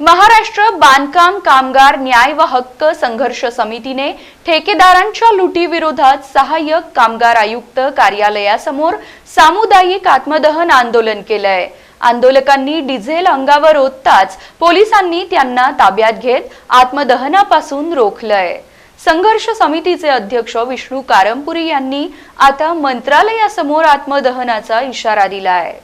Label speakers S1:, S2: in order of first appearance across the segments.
S1: महाराष्ट्र बांधकाम कामगार न्याय व हक्क संघर्ष समितीने ठेकेदारांच्या लुटीविरोधात सहाय्यक कामगार आयुक्त कार्यालयासमोर सामुदायिक आत्मदहन आंदोलन केलंय. आंदोलकांनी डिझेल अंगावर ओतताच पोलिसांनी त्यांना ताब्यात घेत आत्मदहनापासून रोखलंय. संघर्ष समितीचे अध्यक्ष विष्णू कारंपुरी यांनी आता मंत्रालयासमोर आत्मदहनाचा इशारा दिलाय.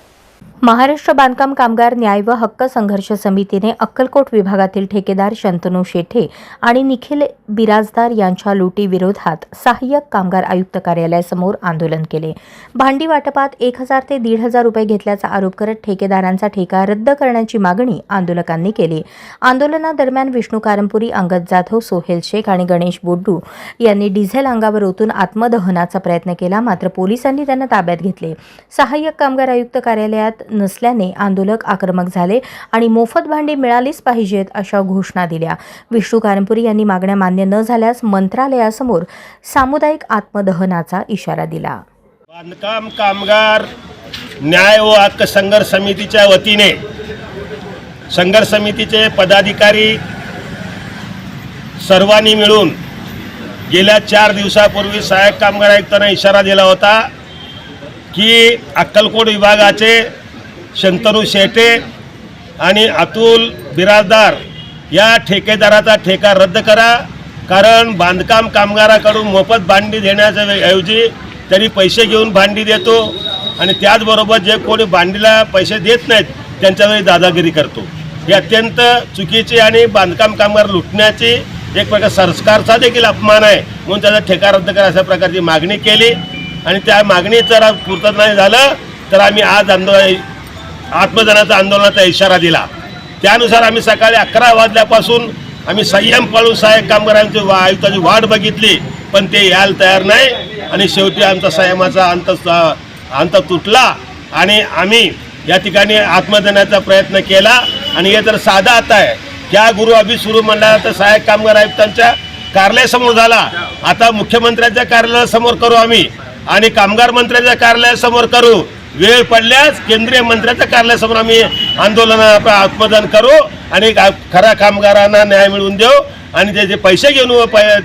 S2: महाराष्ट्र बांधकाम कामगार न्याय व हक्क संघर्ष समितीने अक्कलकोट विभागातील ठेकेदार शंतनू शेठे आणि निखिल बिराजदार यांच्या लुटीविरोधात सहाय्यक कामगार आयुक्त कार्यालयासमोर आंदोलन केले. भांडी वाटपात एक हजार ते दीड हजार रुपये घेतल्याचा आरोप करत ठेकेदारांचा ठेका रद्द करण्याची मागणी आंदोलकांनी केली. आंदोलनादरम्यान विष्णू कारंपुरी अंगद जाधव सोहेल शेख आणि गणेश बोड्डू यांनी डिझेल अंगावर ओतून आत्मदहनाचा प्रयत्न केला मात्र पोलिसांनी त्यांना ताब्यात घेतले. सहाय्यक कामगार आयुक्त कार्यालयात नसल्याने आंदोलक आक्रमक झाले आणि मोफत भांडी मिळालीच पाहिजेत अशा घोषणा दिल्या. विष्णू कारंपुरी यांनी मागण्या मान्य न झाल्यास मंत्रालयासमोर सामुदायिक आत्मदहनाचा इशारा दिला.
S3: बांधकाम कामगार न्याय व हक्क संघर्ष समितीच्या वतीने संघर्ष समितीचे पदाधिकारी सर्वांनी मिळून गेल्या चार दिवसापूर्वी सहाय्यक कामगार आयुक्तांना इशारा दिला होता की अक्कलकोट विभागाचे शंतनू शेटे आणि अतुल बिराजदार या ठेकेदाराचा ठेका रद्द करा कारण बांधकाम कामगाराकडून मोफत भांडी देण्याच्या ऐवजी त्यांनी पैसे घेऊन भांडी देतो आणि त्याचबरोबर जे कोणी भांडीला पैसे देत नाहीत त्यांच्यावर दादागिरी करतो. ही अत्यंत चुकीची आणि बांधकाम कामगार लुटण्याची एक प्रकार संस्कारचा देखील अपमान आहे म्हणून त्याचा ठेका रद्द करा अशा प्रकारची मागणी केली. आणि त्या मागणी जर पूर्तता नाही झालं तर आम्ही आज आंदोलन आत्मदानाचा आंदोलनाचा इशारा दिला. त्यानुसार आम्ही सकाळी अकरा वाजल्यापासून आम्ही संयम पाळून सहाय्यक कामगारांची वा आयुक्ताची वाट बघितली पण ते यायला तयार नाही. आणि शेवटी आमचा संयमाचा अंत अंत तुटला आणि आम्ही या ठिकाणी आत्मदानाचा प्रयत्न केला. आणि हे तर साधा आता आहे. ज्या गुरु अभि सुरू मंडळाचा सहाय्यक कामगार आयुक्तांच्या कार्यालयासमोर झाला. आता मुख्यमंत्र्यांच्या कार्यालयासमोर करू आम्ही आणि कामगार मंत्र्यांच्या कार्यालयासमोर करू. वेळ पडल्यास केंद्रीय मंत्र्याच्या कार्यालयासमोर आम्ही आंदोलन आत्मदान करू आणि खऱ्या कामगारांना न्याय मिळवून देऊ. आणि जे जे पैसे घेऊन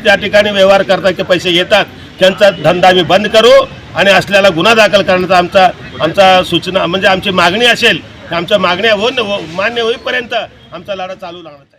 S3: त्या ठिकाणी व्यवहार करतात ते पैसे घेतात त्यांचा धंदा आम्ही बंद करू. आणि असलेला गुन्हा दाखल करण्याचा आमचा आमचा सूचना म्हणजे आमची मागणी असेल आमच्या मागण्या होऊन हो, मान्य होईपर्यंत आमचा लढा चालू राहणार.